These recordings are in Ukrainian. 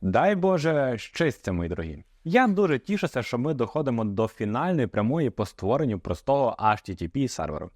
Дай Боже щастя, мої дорогі. Я дуже тішуся, що ми доходимо до фінальної прямої по створенню простого HTTP серверу.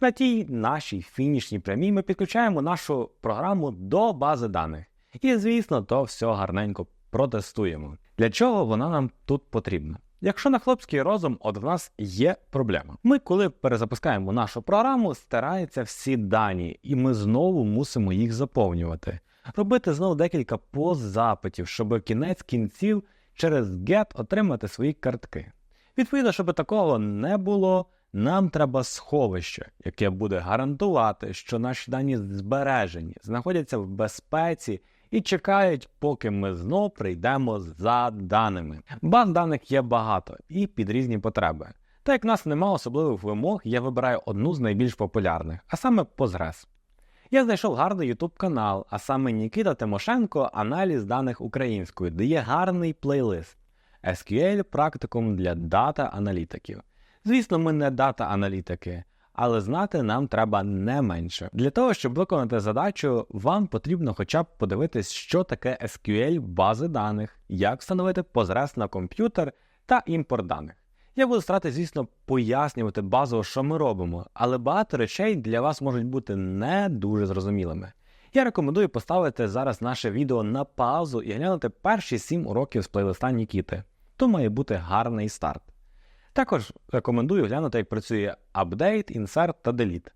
На тій нашій фінішній прямій ми підключаємо нашу програму до бази даних. І, звісно, то все гарненько протестуємо. Для чого вона нам тут потрібна? Якщо на хлопський розум, от в нас є проблема. Ми, коли перезапускаємо нашу програму, стираються всі дані, і ми знову мусимо їх заповнювати. Робити знову декілька постзапитів, щоб кінець кінців через GET отримати свої картки. Відповідно, щоб такого не було, нам треба сховище, яке буде гарантувати, що наші дані збережені, знаходяться в безпеці і чекають, поки ми знов прийдемо за даними. Баз даних є багато і під різні потреби. Так як в нас немає особливих вимог, я вибираю одну з найбільш популярних, а саме Postgres. Я знайшов гарний YouTube канал, а саме Нікіта Тимошенко Аналіз даних українською, де є гарний плейлист SQL практикум для дата-аналітиків. Звісно, ми не дата-аналітики, але знати нам треба не менше. Для того, щоб виконати задачу, вам потрібно хоча б подивитись, що таке SQL бази даних, як встановити Postgres на комп'ютер та імпорт даних. Я буду старатися, звісно, пояснювати базово, що ми робимо, але багато речей для вас можуть бути не дуже зрозумілими. Я рекомендую поставити зараз наше відео на паузу і глянути перші 7 уроків з плейлиста Нікіти. То має бути гарний старт. Також рекомендую глянути, як працює апдейт, Insert та Delete.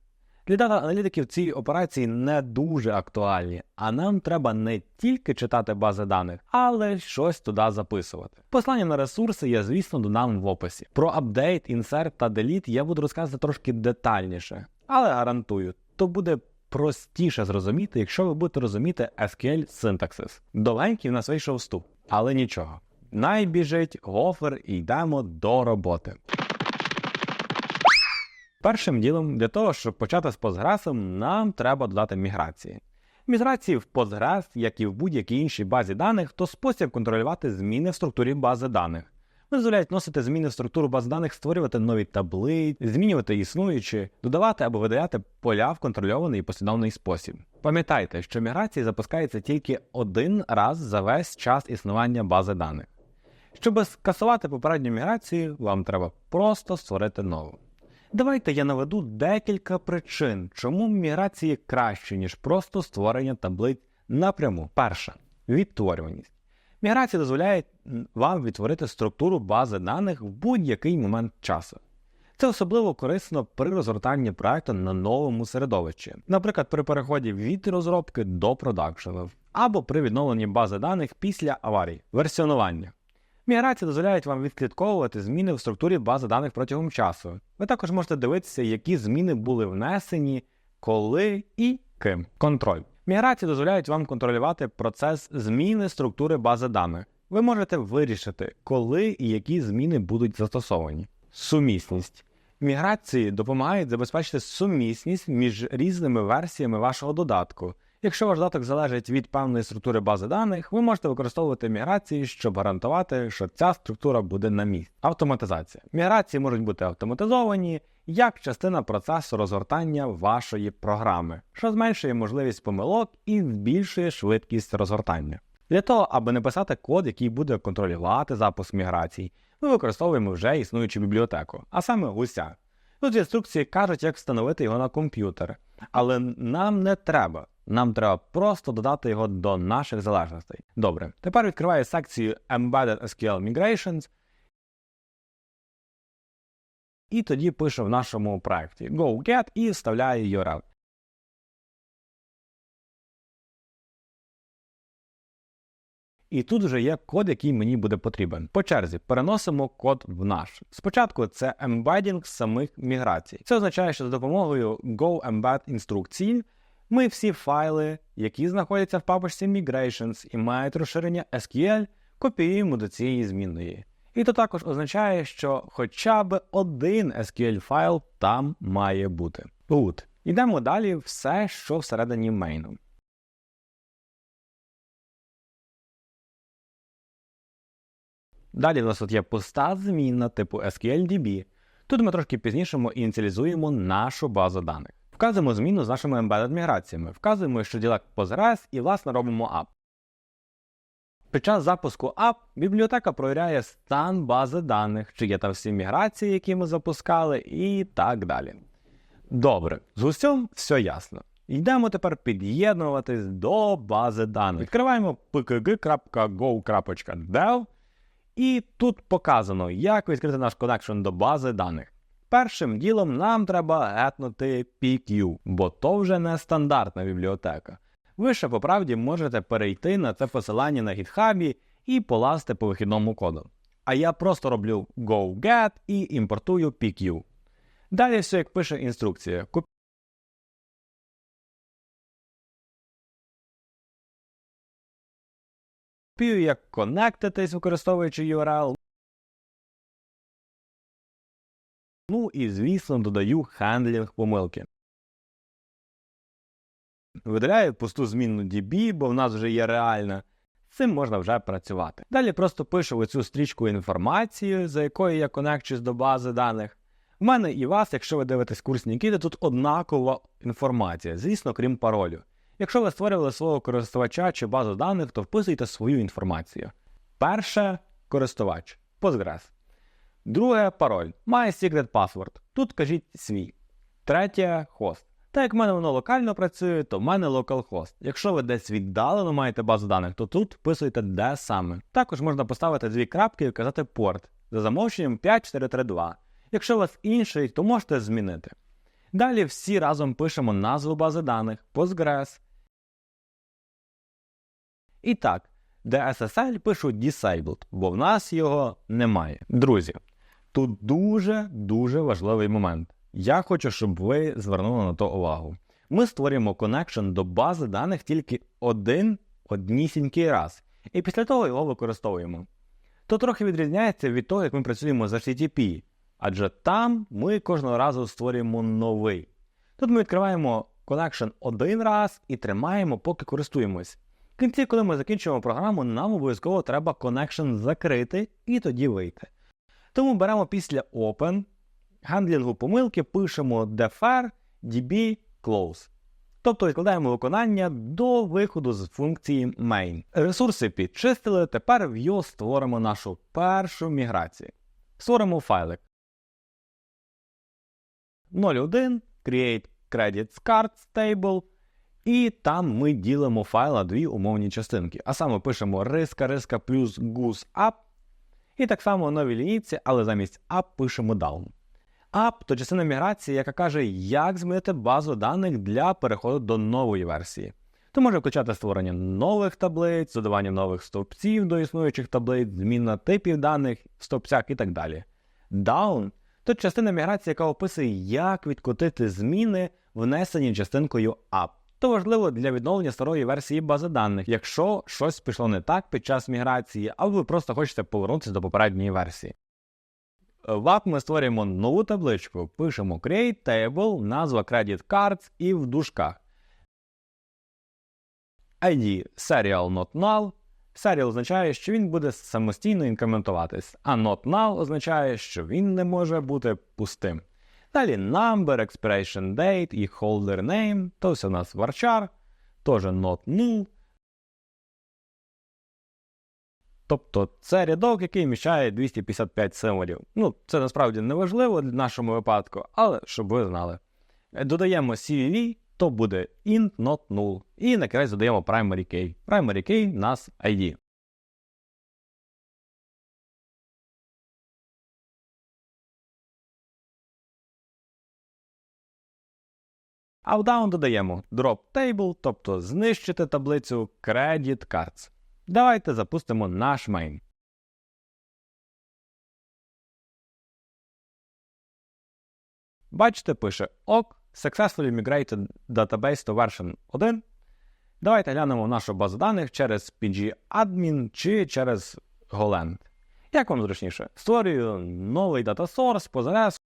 Для дата-аналітиків ці операції не дуже актуальні, а нам треба не тільки читати бази даних, але щось туди записувати. Послання на ресурси я, звісно, додам в описі. Про Update, Insert та Delete я буду розказувати трошки детальніше, але гарантую, то буде простіше зрозуміти, якщо ви будете розуміти SQL синтаксис. Довгенький в нас вийшов вступ, але нічого. Найбіжить гофер і йдемо до роботи. Першим ділом, для того, щоб почати з Postgres, нам треба додати міграції. Міграції в Postgres, як і в будь-якій іншій базі даних, то спосіб контролювати зміни в структурі бази даних. Вони дозволяють вносити зміни в структуру баз даних, створювати нові таблиці, змінювати існуючі, додавати або видаляти поля в контрольований і послідовний спосіб. Пам'ятайте, що міграції запускаються тільки один раз за весь час існування бази даних. Щоб скасувати попередню міграцію, вам треба просто створити нову. Давайте я наведу декілька причин, чому міграції краще, ніж просто створення таблиць напряму. Перша відтворюваність. Міграція дозволяє вам відтворити структуру бази даних в будь-який момент часу. Це особливо корисно при розгортанні проекту на новому середовищі, наприклад, при переході від розробки до продакшену, або при відновленні бази даних після аварії, версіонування. Міграції дозволяють вам відслідковувати зміни в структурі бази даних протягом часу. Ви також можете дивитися, які зміни були внесені, коли і ким. Контроль. Міграції дозволяють вам контролювати процес зміни структури бази даних. Ви можете вирішити, коли і які зміни будуть застосовані. Сумісність. Міграції допомагають забезпечити сумісність між різними версіями вашого додатку. Якщо ваш додаток залежить від певної структури бази даних, ви можете використовувати міграції, щоб гарантувати, що ця структура буде на місці. Автоматизація. Міграції можуть бути автоматизовані як частина процесу розгортання вашої програми, що зменшує можливість помилок і збільшує швидкість розгортання. Для того, аби не писати код, який буде контролювати запуск міграцій, ми використовуємо вже існуючу бібліотеку, а саме гуся. Тут інструкції кажуть, як встановити його на комп'ютер, але нам не треба. Нам треба просто додати його до наших залежностей. Добре, тепер відкриваю секцію Embedded SQL Migrations. І тоді пишу в нашому проєкті go-get і вставляю URL. І тут вже є код, який мені буде потрібен. По черзі переносимо код в наш. Спочатку це ембедінг самих міграцій. Це означає, що за допомогою go-embed інструкції ми всі файли, які знаходяться в папочці Migrations і мають розширення SQL, копіюємо до цієї змінної. І це також означає, що хоча б один SQL файл там має бути. Good. Йдемо далі все, що всередині мейну. Далі в нас тут є пуста змінна типу SQLDB. Тут ми трошки пізніше ініціалізуємо нашу базу даних. Вказуємо зміну з нашими embedded міграціями, вказуємо, що ділак Postgres і власне робимо app. Під час запуску ап бібліотека провіряє стан бази даних, чи є там всі міграції, які ми запускали, і так далі. Добре, з усім все ясно. Йдемо тепер під'єднуватись до бази даних. Відкриваємо pkg.go.dev і тут показано, як відкрити наш коннекшн до бази даних. Першим ділом нам треба гетнути PQ, бо то вже не стандартна бібліотека. Ви ще по правді можете перейти на це посилання на гітхабі і полазити по вихідному коду. А я просто роблю go-get і імпортую PQ. Далі все як пише інструкція. Копію, як конектитись, використовуючи URL. Ну і, звісно, додаю хендлінг помилки. Видаляю пусту змінну DB, бо в нас вже є реальна. З цим можна вже працювати. Далі просто пишу оцю стрічку інформації, за якою я конекчусь до бази даних. В мене і вас, якщо ви дивитесь курсні кіди, тут однакова інформація, звісно, крім паролю. Якщо ви створювали свого користувача чи базу даних, то вписуйте свою інформацію. Перше користувач Postgres. Друге пароль. MySecret Password. Тут кажіть свій. Третє хост. Так як в мене воно локально працює, то в мене localhost. Якщо ви десь віддалено маєте базу даних, то тут вписуйте де саме. Також можна поставити дві крапки і вказати порт за замовченням 5432. Якщо у вас інший, то можете змінити. Далі всі разом пишемо назву бази даних, Postgres. І так, DSSL пишу Disabled, бо в нас його немає. Друзі, тут дуже-дуже важливий момент. Я хочу, щоб ви звернули на то увагу. Ми створюємо коннекшн до бази даних тільки один однісінький раз, і після того його використовуємо. То трохи відрізняється від того, як ми працюємо з HTTP, адже там ми кожного разу створюємо новий. Тут ми відкриваємо коннекшн один раз і тримаємо, поки користуємось. В кінці, коли ми закінчуємо програму, нам обов'язково треба коннекшн закрити і тоді вийти. Тому беремо після Open гандлінгу помилки пишемо defer db close. Тобто відкладаємо виконання до виходу з функції main. Ресурси підчистили, тепер в його створимо нашу першу міграцію. Створимо файлик 01 create credits cards table. І там ми ділимо файл на дві умовні частинки. А саме пишемо риска риска плюс goose up. І так само нові лінійці, але замість up пишемо down. Up – то частина міграції, яка каже, як змінити базу даних для переходу до нової версії. То може включати створення нових таблиць, додавання нових стовпців до існуючих таблиць, зміна типів даних в стовпцях і так далі. Down – то частина міграції, яка описує, як відкотити зміни, внесені частинкою up. То важливо для відновлення старої версії бази даних, якщо щось пішло не так під час міграції, або ви просто хочете повернутися до попередньої версії. В app ми створюємо нову табличку, пишемо Create Table, назва Credit Cards і в дужках. ID Serial Not Null. Serial означає, що він буде самостійно інкрементуватись, а Not Null означає, що він не може бути пустим. Далі Number, Expiration Date і Holder Name, то все у нас varchar, теж Not Null. Тобто це рядок, який вміщає 255 символів. Ну, це насправді не важливо в нашому випадку, але щоб ви знали. Додаємо CVV, то буде int not null. І на кінець додаємо primary key. Primary key нас ID. А в down додаємо drop table, тобто знищити таблицю credit cards. Давайте запустимо наш main. Бачите, пише ок, successfully migrated database to version 1. Давайте глянемо нашу базу даних через pgadmin чи через Goland. Як вам зручніше? Створюю новий датасорс, Postgres,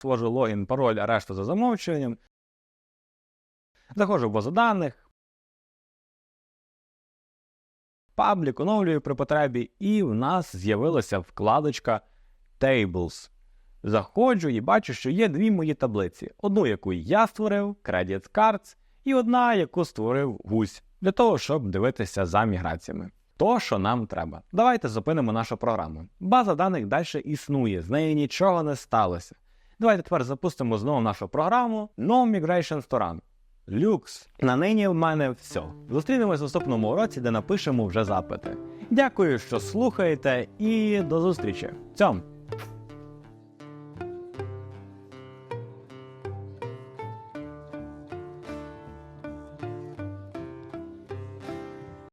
створю логін, пароль, а решта за замовчуванням. Заходжу в базу даних, паблік, оновлюю при потребі, і в нас з'явилася вкладочка Tables. Заходжу і бачу, що є дві мої таблиці: одну, яку я створив, Credit Cards, і одна, яку створив гусь для того, щоб дивитися за міграціями. То, що нам треба. Давайте зупинимо нашу програму. База даних далі існує, з нею нічого не сталося. Давайте тепер запустимо знову нашу програму No Migration Storan. Люкс. На нині в мене все. Зустрінемось в наступному уроці, де напишемо вже запити. Дякую, що слухаєте, і до зустрічі. Цьом!